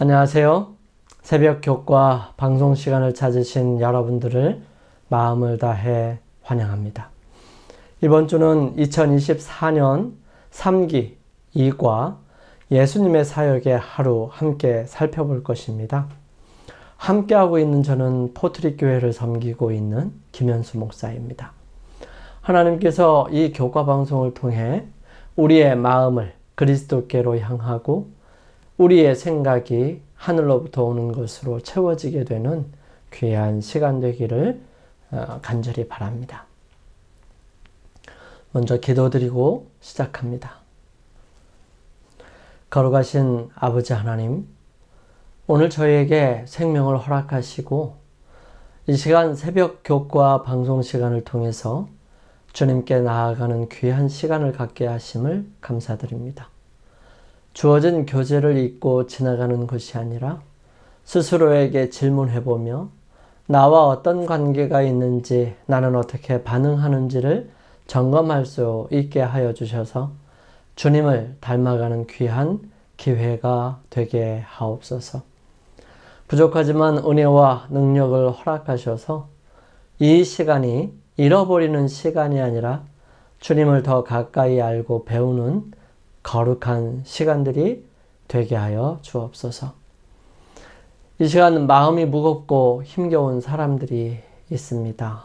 안녕하세요. 새벽 교과 방송 시간을 찾으신 여러분들을 마음을 다해 환영합니다. 이번 주는 2024년 3기 2과 예수님의 사역의 하루 함께 살펴볼 것입니다. 함께하고 있는 저는 포트리 교회를 섬기고 있는 김현수 목사입니다. 하나님께서 이 교과 방송을 통해 우리의 마음을 그리스도께로 향하고 우리의 생각이 하늘로부터 오는 것으로 채워지게 되는 귀한 시간 되기를 어, 간절히 바랍니다. 먼저 기도드리고 시작합니다. 걸어가신 아버지 하나님, 오늘 저희에게 생명을 허락하시고 이 시간 새벽 교과 방송 시간을 통해서 주님께 나아가는 귀한 시간을 갖게 하심을 감사드립니다. 주어진 교재를 읽고 지나가는 것이 아니라 스스로에게 질문해보며 나와 어떤 관계가 있는지 나는 어떻게 반응하는지를 점검할 수 있게 하여 주셔서 주님을 닮아가는 귀한 기회가 되게 하옵소서. 부족하지만 은혜와 능력을 허락하셔서 이 시간이 잃어버리는 시간이 아니라 주님을 더 가까이 알고 배우는 거룩한 시간들이 되게 하여 주옵소서. 이 시간 마음이 무겁고 힘겨운 사람들이 있습니다.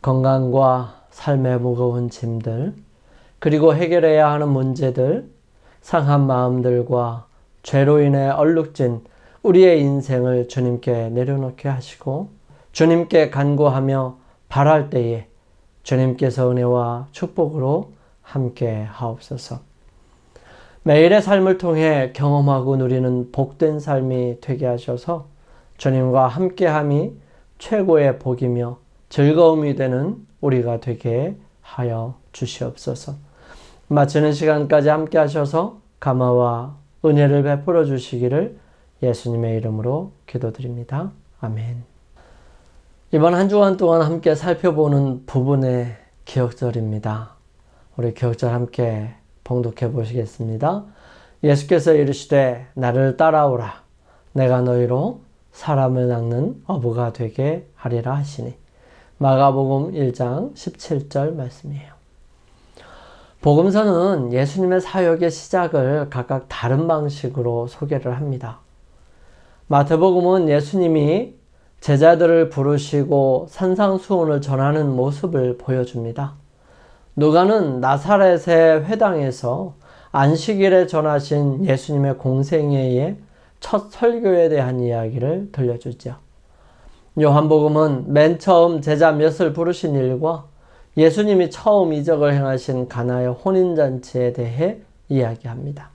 건강과 삶의 무거운 짐들, 그리고 해결해야 하는 문제들, 상한 마음들과 죄로 인해 얼룩진 우리의 인생을 주님께 내려놓게 하시고 주님께 간구하며 바랄 때에 주님께서 은혜와 축복으로 함께 하옵소서. 매일의 삶을 통해 경험하고 누리는 복된 삶이 되게 하셔서 주님과 함께함이 최고의 복이며 즐거움이 되는 우리가 되게 하여 주시옵소서. 마치는 시간까지 함께 하셔서 감화와 은혜를 베풀어 주시기를 예수님의 이름으로 기도드립니다. 아멘. 이번 한 주간 동안 함께 살펴보는 부분의 기억절입니다. 우리 기억절 함께 봉독해 보시겠습니다. 예수께서 이르시되 나를 따라오라 내가 너희로 사람을 낚는 어부가 되게 하리라 하시니 마가복음 1장 17절 말씀이에요. 복음서는 예수님의 사역의 시작을 각각 다른 방식으로 소개를 합니다. 마태복음은 예수님이 제자들을 부르시고 산상수훈을 전하는 모습을 보여줍니다. 누가는 나사렛의 회당에서 안식일에 전하신 예수님의 공생애의 첫 설교에 대한 이야기를 들려주죠. 요한복음은 맨 처음 제자 몇을 부르신 일과 예수님이 처음 이적을 행하신 가나의 혼인잔치에 대해 이야기합니다.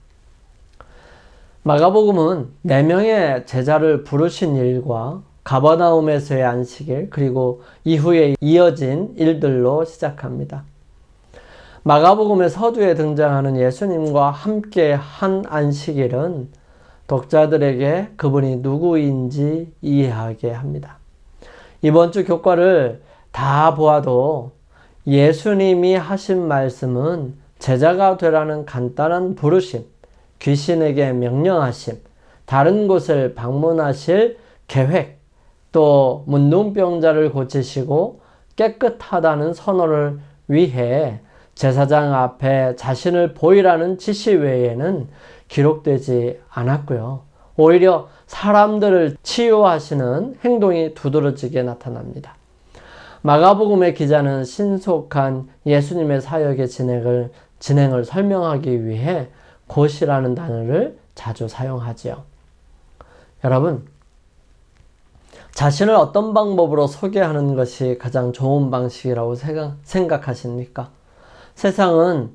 마가복음은 4명의 제자를 부르신 일과 가버나움에서의 안식일 그리고 이후에 이어진 일들로 시작합니다. 마가복음의 서두에 등장하는 예수님과 함께 한 안식일은 독자들에게 그분이 누구인지 이해하게 합니다. 이번 주 교과를 다 보아도 예수님이 하신 말씀은 제자가 되라는 간단한 부르심, 귀신에게 명령하심, 다른 곳을 방문하실 계획, 또 문둥병자를 고치시고 깨끗하다는 선언을 위해 제사장 앞에 자신을 보이라는 지시 외에는 기록되지 않았고요. 오히려 사람들을 치유하시는 행동이 두드러지게 나타납니다. 마가복음의 기자는 신속한 예수님의 사역의 진행을, 진행을 설명하기 위해 곧이라는 단어를 자주 사용하지요. 여러분, 자신을 어떤 방법으로 소개하는 것이 가장 좋은 방식이라고 생각하십니까? 세상은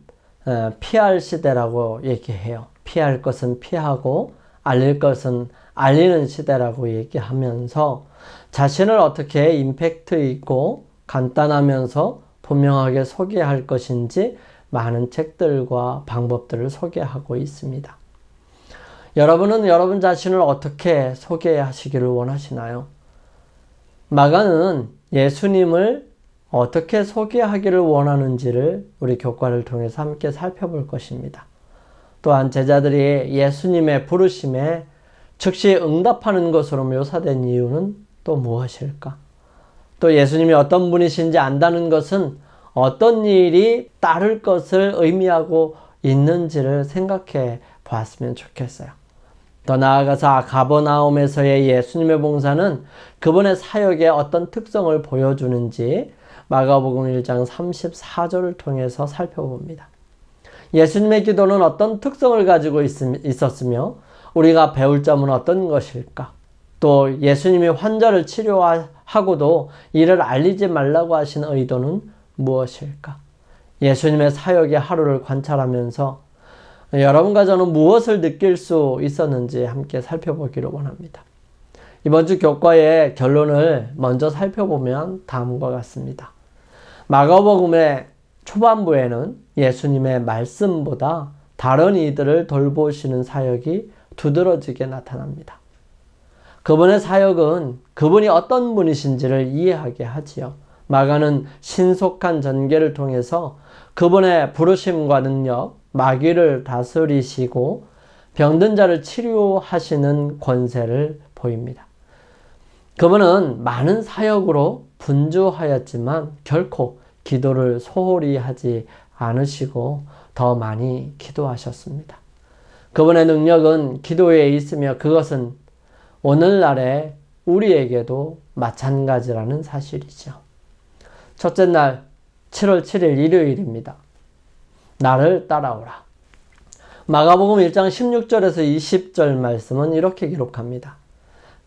피할 시대라고 얘기해요. 피할 것은 피하고 알릴 것은 알리는 시대라고 얘기하면서 자신을 어떻게 임팩트 있고 간단하면서 분명하게 소개할 것인지 많은 책들과 방법들을 소개하고 있습니다. 여러분은 여러분 자신을 어떻게 소개하시기를 원하시나요? 마가는 예수님을 어떻게 소개하기를 원하는지를 우리 교과를 통해서 함께 살펴볼 것입니다. 또한 제자들이 예수님의 부르심에 즉시 응답하는 것으로 묘사된 이유는 또 무엇일까? 또 예수님이 어떤 분이신지 안다는 것은 어떤 일이 따를 것을 의미하고 있는지를 생각해 보았으면 좋겠어요. 더 나아가서 가버나움에서의 예수님의 봉사는 그분의 사역의 어떤 특성을 보여주는지 마가복음 1장 34절을 통해서 살펴봅니다. 예수님의 기도는 어떤 특성을 가지고 있었으며 우리가 배울 점은 어떤 것일까? 또 예수님이 환자를 치료하고도 이를 알리지 말라고 하신 의도는 무엇일까? 예수님의 사역의 하루를 관찰하면서 여러분과 저는 무엇을 느낄 수 있었는지 함께 살펴보기를 원합니다. 이번 주 교과의 결론을 먼저 살펴보면 다음과 같습니다. 마가복음의 초반부에는 예수님의 말씀보다 다른 이들을 돌보시는 사역이 두드러지게 나타납니다. 그분의 사역은 그분이 어떤 분이신지를 이해하게 하지요. 마가는 신속한 전개를 통해서 그분의 부르심과 능력, 마귀를 다스리시고 병든 자를 치료하시는 권세를 보입니다. 그분은 많은 사역으로 분주하였지만 결코 기도를 소홀히 하지 않으시고 더 많이 기도하셨습니다. 그분의 능력은 기도에 있으며 그것은 오늘날의 우리에게도 마찬가지라는 사실이죠. 첫째 날 7월 7일 일요일입니다. 나를 따라오라. 마가복음 1장 16절에서 20절 말씀은 이렇게 기록합니다.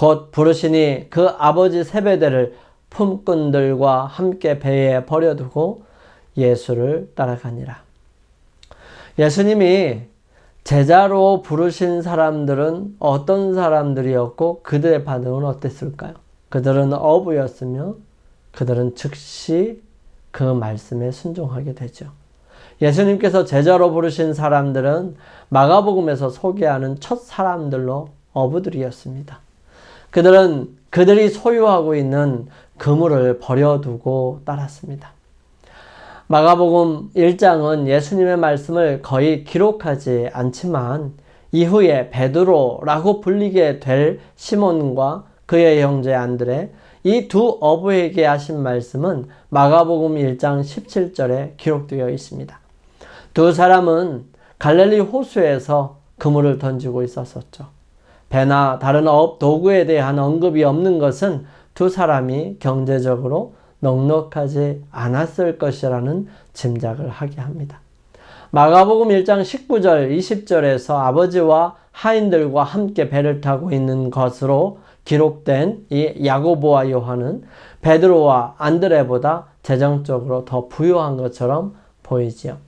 곧 부르시니 그 아버지 세베대를 품꾼들과 함께 배에 버려두고 예수를 따라가니라. 예수님이 제자로 부르신 사람들은 어떤 사람들이었고 그들의 반응은 어땠을까요? 그들은 어부였으며 그들은 즉시 그 말씀에 순종하게 되죠. 예수님께서 제자로 부르신 사람들은 마가복음에서 소개하는 첫 사람들로 어부들이었습니다. 그들은 그들이 소유하고 있는 그물을 버려두고 따랐습니다. 마가복음 1장은 예수님의 말씀을 거의 기록하지 않지만 이후에 베드로라고 불리게 될 시몬과 그의 형제 안드레 이 두 어부에게 하신 말씀은 마가복음 1장 17절에 기록되어 있습니다. 두 사람은 갈릴리 호수에서 그물을 던지고 있었었죠. 배나 다른 업 도구에 대한 언급이 없는 것은 두 사람이 경제적으로 넉넉하지 않았을 것이라는 짐작을 하게 합니다. 마가복음 1장 19절, 20절에서 아버지와 하인들과 함께 배를 타고 있는 것으로 기록된 이 야고보와 요한은 베드로와 안드레보다 재정적으로 더 부유한 것처럼 보이지요.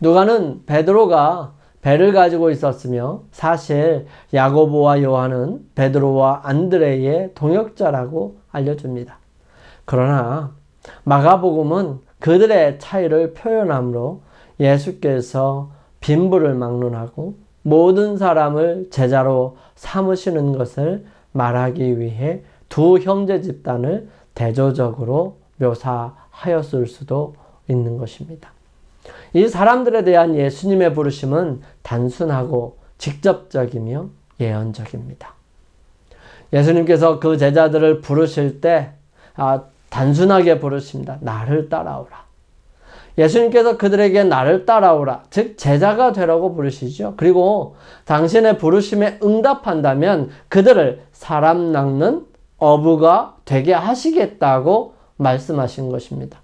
누가는 베드로가 배를 가지고 있었으며 사실 야고보와 요한은 베드로와 안드레의 동역자라고 알려줍니다. 그러나 마가복음은 그들의 차이를 표현함으로 예수께서 빈부를 막론하고 모든 사람을 제자로 삼으시는 것을 말하기 위해 두 형제 집단을 대조적으로 묘사하였을 수도 있는 것입니다. 이 사람들에 대한 예수님의 부르심은 단순하고 직접적이며 예언적입니다. 예수님께서 그 제자들을 부르실 때 아, 단순하게 부르십니다. 나를 따라오라. 예수님께서 그들에게 나를 따라오라. 즉, 제자가 되라고 부르시죠. 그리고 당신의 부르심에 응답한다면 그들을 사람 낚는 어부가 되게 하시겠다고 말씀하신 것입니다.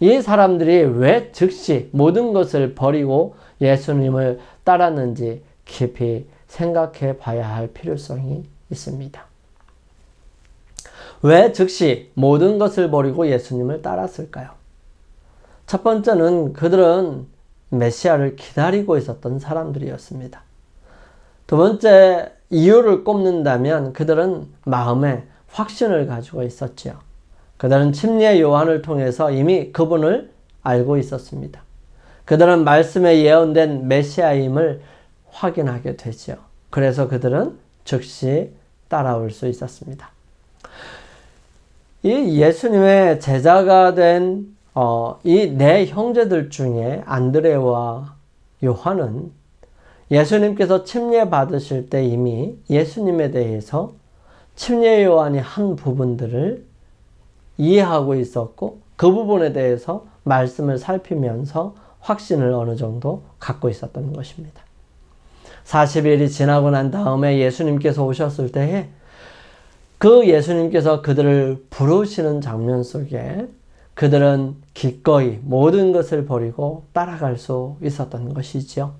이 사람들이 왜 즉시 모든 것을 버리고 예수님을 따랐는지 깊이 생각해 봐야 할 필요성이 있습니다. 왜 즉시 모든 것을 버리고 예수님을 따랐을까요? 첫 번째는 그들은 메시아를 기다리고 있었던 사람들이었습니다. 두 번째 이유를 꼽는다면 그들은 마음에 확신을 가지고 있었지요. 그들은 침례 요한을 통해서 이미 그분을 알고 있었습니다. 그들은 말씀에 예언된 메시아임을 확인하게 되지요. 그래서 그들은 즉시 따라올 수 있었습니다. 이 예수님의 제자가 된 어, 이네 형제들 중에 안드레와 요한은 예수님께서 침례 받으실 때 이미 예수님에 대해서 침례 요한이 한 부분들을 이해하고 있었고 그 부분에 대해서 말씀을 살피면서 확신을 어느 정도 갖고 있었던 것입니다. 40일이 지나고 난 다음에 예수님께서 오셨을 때에 그 예수님께서 그들을 부르시는 장면 속에 그들은 기꺼이 모든 것을 버리고 따라갈 수 있었던 것이지요.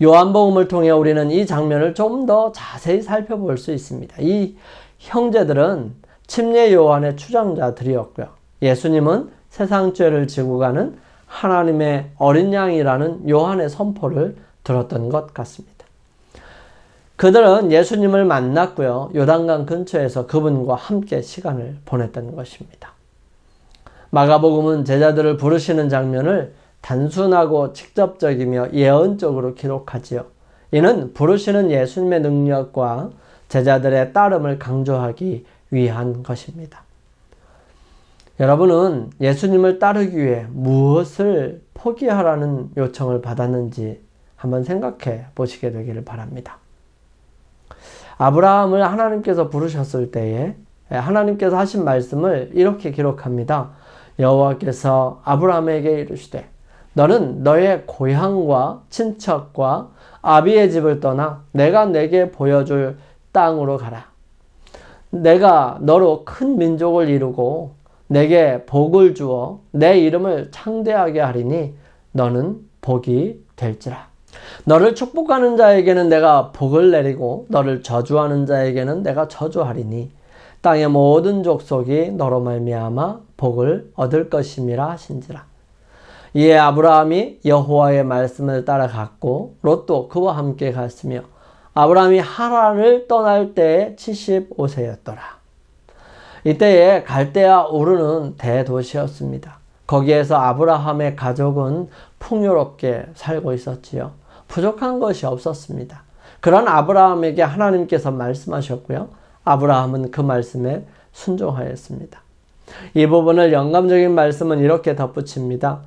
요한복음을 통해 우리는 이 장면을 좀 더 자세히 살펴볼 수 있습니다. 이 형제들은 침례 요한의 추장자들이었고요. 예수님은 세상 죄를 지고 가는 하나님의 어린 양이라는 요한의 선포를 들었던 것 같습니다. 그들은 예수님을 만났고요. 요단강 근처에서 그분과 함께 시간을 보냈던 것입니다. 마가복음은 제자들을 부르시는 장면을 단순하고 직접적이며 예언적으로 기록하지요. 이는 부르시는 예수님의 능력과 제자들의 따름을 강조하기 위한 것입니다. 여러분은 예수님을 따르기 위해 무엇을 포기하라는 요청을 받았는지 한번 생각해 보시게 되기를 바랍니다. 아브라함을 하나님께서 부르셨을 때에 하나님께서 하신 말씀을 이렇게 기록합니다. 여호와께서 아브라함에게 이르시되 너는 너의 고향과 친척과 아비의 집을 떠나 내가 내게 보여줄 땅으로 가라. 내가 너로 큰 민족을 이루고 내게 복을 주어 내 이름을 창대하게 하리니 너는 복이 될지라. 너를 축복하는 자에게는 내가 복을 내리고 너를 저주하는 자에게는 내가 저주하리니 땅의 모든 족속이 너로 말미암아 복을 얻을 것임이라 하신지라. 이에 아브라함이 여호와의 말씀을 따라갔고 롯도 그와 함께 갔으며 아브라함이 하란을 떠날 때에 75세였더라. 이때에 갈대아 우르는 대도시였습니다. 거기에서 아브라함의 가족은 풍요롭게 살고 있었지요. 부족한 것이 없었습니다. 그런 아브라함에게 하나님께서 말씀하셨고요. 아브라함은 그 말씀에 순종하였습니다. 이 부분을 영감적인 말씀은 이렇게 덧붙입니다.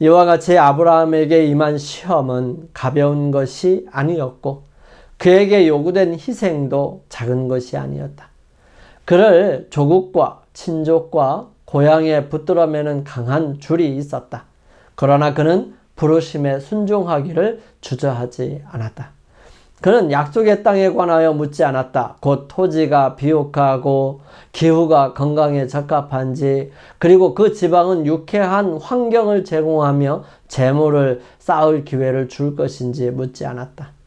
이와 같이 아브라함에게 임한 시험은 가벼운 것이 아니었고 그에게 요구된 희생도 작은 것이 아니었다. 그를 조국과 친족과 고향에 붙들어 매는 강한 줄이 있었다. 그러나 그는 부르심에 순종하기를 주저하지 않았다. 그는 약속의 땅에 관하여 묻지 않았다. 곧 토지가 비옥하고 기후가 건강에 적합한지 그리고 그 지방은 유쾌한 환경을 제공하며 재물을 쌓을 기회를 줄 것인지 묻지 않았다.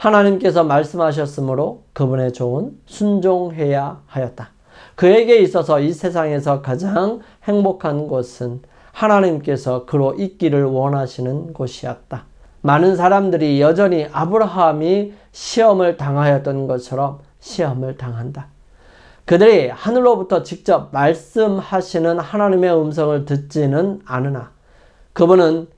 하나님께서 말씀하셨으므로 그분의 종은 순종해야 하였다. 그에게 있어서 이 세상에서 가장 행복한 곳은 하나님께서 그로 있기를 원하시는 곳이었다. 많은 사람들이 여전히 아브라함이 시험을 당하였던 것처럼 시험을 당한다. 그들이 하늘로부터 직접 말씀하시는 하나님의 음성을 듣지는 않으나 그분은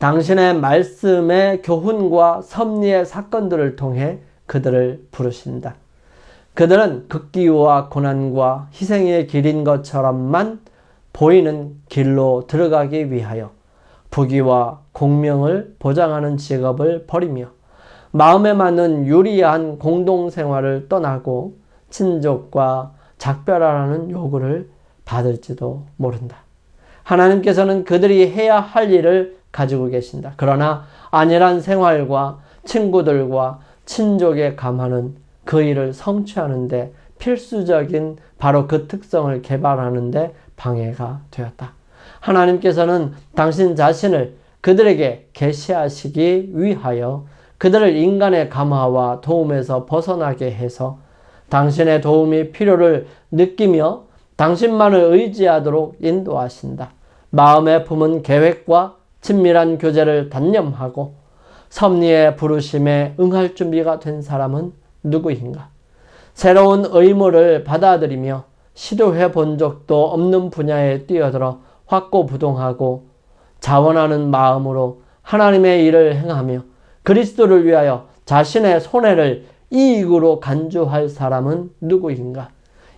당신의 말씀의 교훈과 섭리의 사건들을 통해 그들을 부르신다. 그들은 극기와 고난과 희생의 길인 것처럼만 보이는 길로 들어가기 위하여 부귀와 공명을 보장하는 직업을 버리며 마음에 맞는 유리한 공동생활을 떠나고 친족과 작별하라는 요구를 받을지도 모른다. 하나님께서는 그들이 해야 할 일을 가지고 계신다. 그러나 안일한 생활과 친구들과 친족의 감화는 그 일을 성취하는데 필수적인 바로 그 특성을 개발하는데 방해가 되었다. 하나님께서는 당신 자신을 그들에게 계시하시기 위하여 그들을 인간의 감화와 도움에서 벗어나게 해서 당신의 도움이 필요를 느끼며 당신만을 의지하도록 인도하신다. 마음에 품은 계획과 친밀한 교제를 단념하고 섭리의 부르심에 응할 준비가 된 사람은 누구인가? 새로운 의무를 받아들이며 시도해 본 적도 없는 분야에 뛰어들어 확고부동하고 자원하는 마음으로 하나님의 일을 행하며 그리스도를 위하여 자신의 손해를 이익으로 간주할 사람은 누구인가?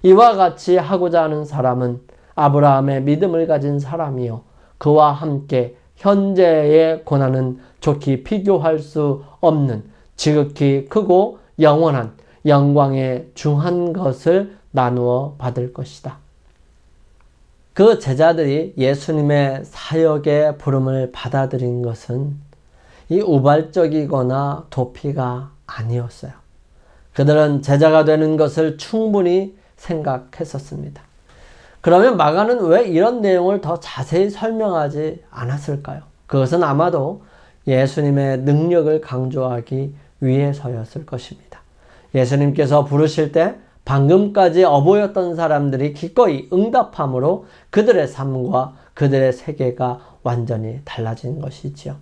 이와 같이 하고자 하는 사람은 아브라함의 믿음을 가진 사람이요. 그와 함께 현재의 고난은 좋게 비교할 수 없는 지극히 크고 영원한 영광의 중한 것을 나누어 받을 것이다. 그 제자들이 예수님의 사역의 부름을 받아들인 것은 이 우발적이거나 도피가 아니었어요. 그들은 제자가 되는 것을 충분히 생각했었습니다. 그러면 마가는 왜 이런 내용을 더 자세히 설명하지 않았을까요? 그것은 아마도 예수님의 능력을 강조하기 위해서였을 것입니다. 예수님께서 부르실 때 방금까지 어보였던 사람들이 기꺼이 응답함으로 그들의 삶과 그들의 세계가 완전히 달라진 것이지요.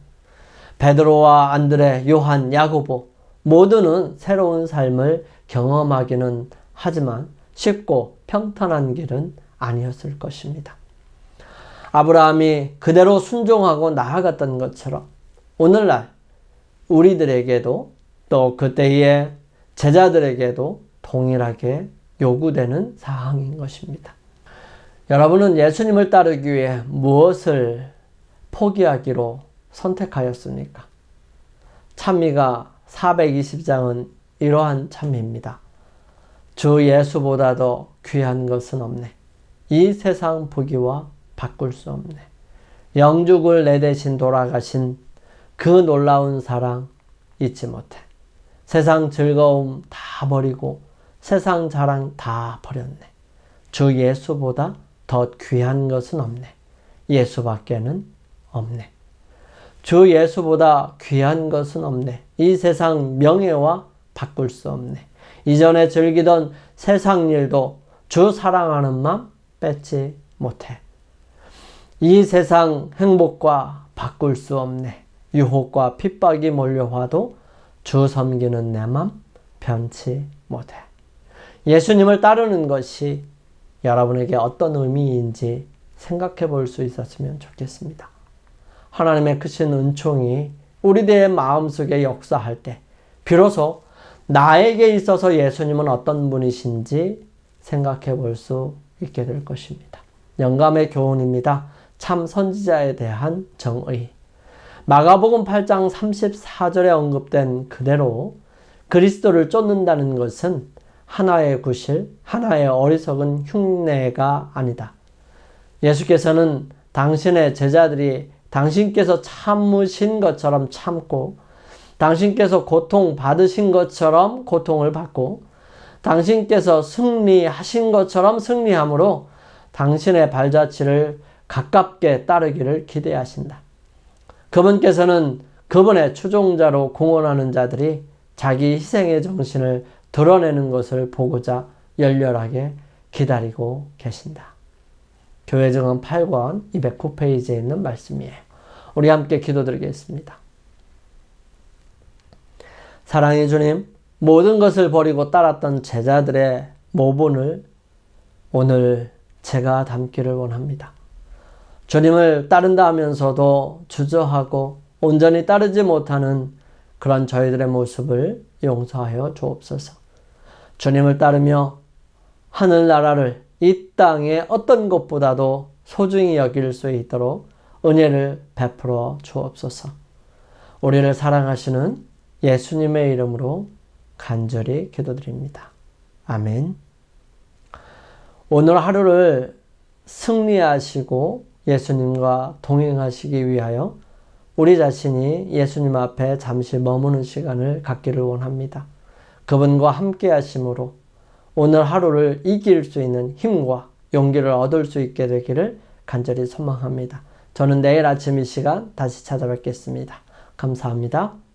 베드로와 안드레, 요한, 야고보 모두는 새로운 삶을 경험하기는 하지만 쉽고 평탄한 길은 아니었을 것입니다. 아브라함이 그대로 순종하고 나아갔던 것처럼 오늘날 우리들에게도 또 그때의 제자들에게도 동일하게 요구되는 사항인 것입니다. 여러분은 예수님을 따르기 위해 무엇을 포기하기로 선택하였습니까? 찬미가 420장은 이러한 찬미입니다. 주 예수보다도 귀한 것은 없네. 이 세상 부귀와 바꿀 수 없네. 영죽을 내 대신 돌아가신 그 놀라운 사랑 잊지 못해. 세상 즐거움 다 버리고 세상 자랑 다 버렸네. 주 예수보다 더 귀한 것은 없네. 예수밖에는 없네. 주 예수보다 귀한 것은 없네. 이 세상 명예와 바꿀 수 없네. 이전에 즐기던 세상 일도 주 사랑하는 마음 뺏지 못해. 이 세상 행복과 바꿀 수 없네. 유혹과 핍박이 몰려와도 주 섬기는 내 맘 변치 못해. 예수님을 따르는 것이 여러분에게 어떤 의미인지 생각해 볼 수 있었으면 좋겠습니다. 하나님의 크신 은총이 우리들의 마음속에 역사할 때 비로소 나에게 있어서 예수님은 어떤 분이신지 생각해 볼 수 있게 될 것입니다. 영감의 교훈입니다. 참 선지자에 대한 정의. 마가복음 8장 34절에 언급된 그대로 그리스도를 쫓는다는 것은 하나의 구실, 하나의 어리석은 흉내가 아니다. 예수께서는 당신의 제자들이 당신께서 참으신 것처럼 참고 당신께서 고통 받으신 것처럼 고통을 받고 당신께서 승리하신 것처럼 승리함으로 당신의 발자취를 가깝게 따르기를 기대하신다. 그분께서는 그분의 추종자로 공헌하는 자들이 자기 희생의 정신을 드러내는 것을 보고자 열렬하게 기다리고 계신다. 교회 정원 8권 209페이지에 있는 말씀이에요. 우리 함께 기도드리겠습니다. 사랑의 주님, 모든 것을 버리고 따랐던 제자들의 모본을 오늘 제가 담기를 원합니다. 주님을 따른다 하면서도 주저하고 온전히 따르지 못하는 그런 저희들의 모습을 용서하여 주옵소서. 주님을 따르며 하늘나라를 이 땅의 어떤 것보다도 소중히 여길 수 있도록 은혜를 베풀어 주옵소서. 우리를 사랑하시는 예수님의 이름으로 간절히 기도드립니다. 아멘. 오늘 하루를 승리하시고 예수님과 동행하시기 위하여 우리 자신이 예수님 앞에 잠시 머무는 시간을 갖기를 원합니다. 그분과 함께 하심으로 오늘 하루를 이길 수 있는 힘과 용기를 얻을 수 있게 되기를 간절히 소망합니다. 저는 내일 아침 이 시간 다시 찾아뵙겠습니다. 감사합니다.